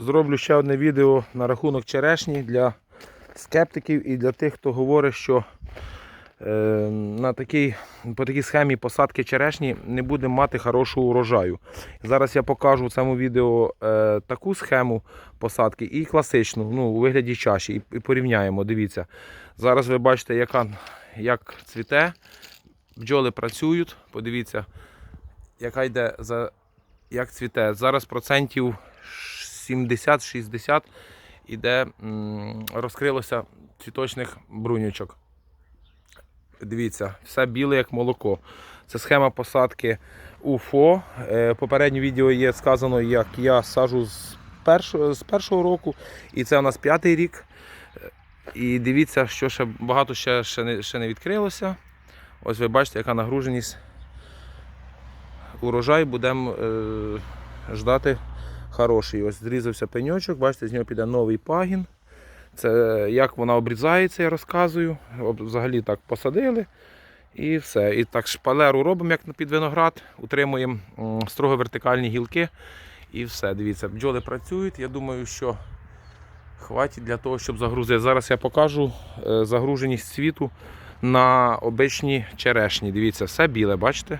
зроблю ще одне відео на рахунок черешні для скептиків і для тих, хто говорить, що е, на такій, по такій схемі посадки черешні не будемо мати хорошого урожаю. Зараз я покажу в цьому відео е, таку схему посадки і класичну, ну, у вигляді чаші, і, і порівняємо. Дивіться. Зараз ви бачите, яка, як цвіте, бджоли працюють. Подивіться, яка йде за як цвіте. Зараз процентів 70-60 іде, м, розкрилося цвіточних брунючок. Дивіться, все біле як молоко. Це схема посадки УФО. Е, Попереднє відео є сказано, як я сажу з першого, з першого року. І це у нас п'ятий рік. Е, І дивіться, що ще багато ще, ще, не, ще не відкрилося. Ось ви бачите, яка нагруженість. Урожай будемо е, ждати хороший. Ось зрізався пеньочок, бачите, з нього піде новий пагін. Це як вона обрізається, я розказую. Взагалі так посадили. І все. І так шпалеру робимо, як під виноград, утримуємо строго вертикальні гілки. І все. Дивіться, бджоли працюють. Я думаю, що хватить для того, щоб загрузити. Зараз я покажу е, загруженість світу на обичні черешні. Дивіться, все біле, бачите?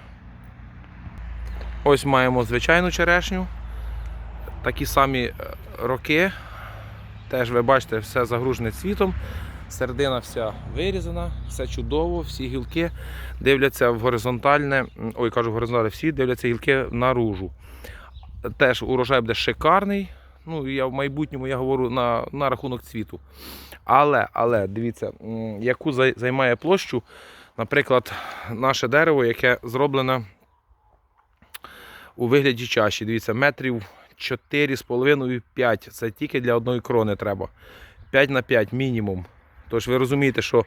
Ось маємо звичайну черешню. Такі самі е, роки. Теж ви бачите, все загружене цвітом. Середина вся вирізана, все чудово, всі гілки дивляться в горизонтальне, ой, кажу, в горизонтальне, всі дивляться гілки наружу. Теж урожай буде шикарний. Ну, я в майбутньому я говорю на, на рахунок цвіту. Але, але дивіться, яку займає площу, наприклад, наше дерево, яке зроблене у вигляді чаші. Дивіться, метрів 4,5-5. Це тільки для одної крони треба. 5 на 5 мінімум. Тож ви розумієте, що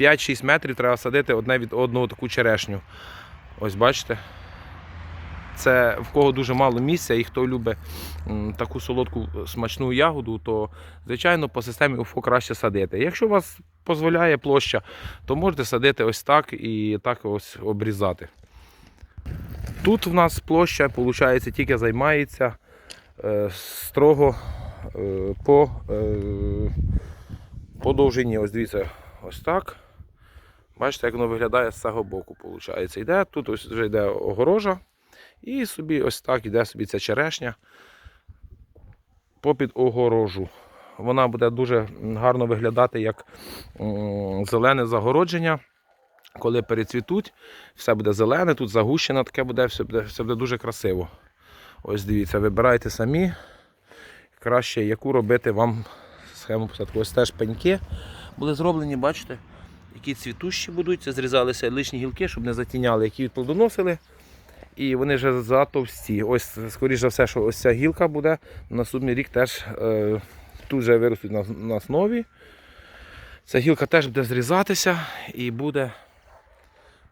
5-6 метрів треба садити одне від одного таку черешню. Ось бачите. Це в кого дуже мало місця, і хто любить таку солодку смачну ягоду, то звичайно по системі УФО краще садити. Якщо у вас дозволяє площа, то можете садити ось так і так ось обрізати. Тут в нас площа, виходить, тільки займається е, строго е, по, е, по. Ось дивіться, ось так. Бачите, як воно виглядає з цього боку. Виходить. Йде, тут ось вже йде огорожа. І собі ось так йде собі ця черешня попід огорожу. Вона буде дуже гарно виглядати як зелене загородження. Коли перецвітуть, все буде зелене, тут загущено таке буде, все буде, все буде дуже красиво. Ось дивіться, вибирайте самі. Краще, яку робити вам схему посадки. Ось теж пеньки були зроблені, бачите, які цвітущі будуть. Зрізалися лишні гілки, щоб не затіняли, які відплодоносили. І вони вже затовсті. Ось, скоріш за все, що ось ця гілка буде на наступний рік теж е, тут вже виростуть на, на основі. Ця гілка теж буде зрізатися і буде,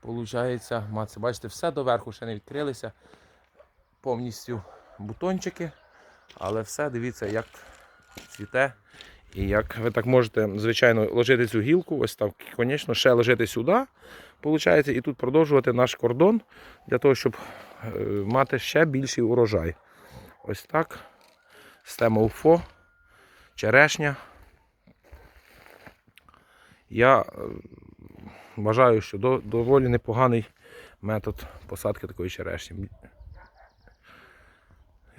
виходить, мати. Бачите, все доверху ще не відкрилися. Повністю бутончики. Але все, дивіться, як цвіте. І як ви так можете, звичайно, ложити цю гілку, ось так, звісно, ще ложити сюди, виходить, і тут продовжувати наш кордон для того, щоб е, мати ще більший урожай. Ось так. Система УФО, черешня. Я е, вважаю, що доволі непоганий метод посадки такої черешні.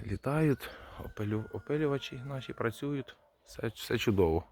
Літають, опилю- опилювачі наші працюють, все, все чудово.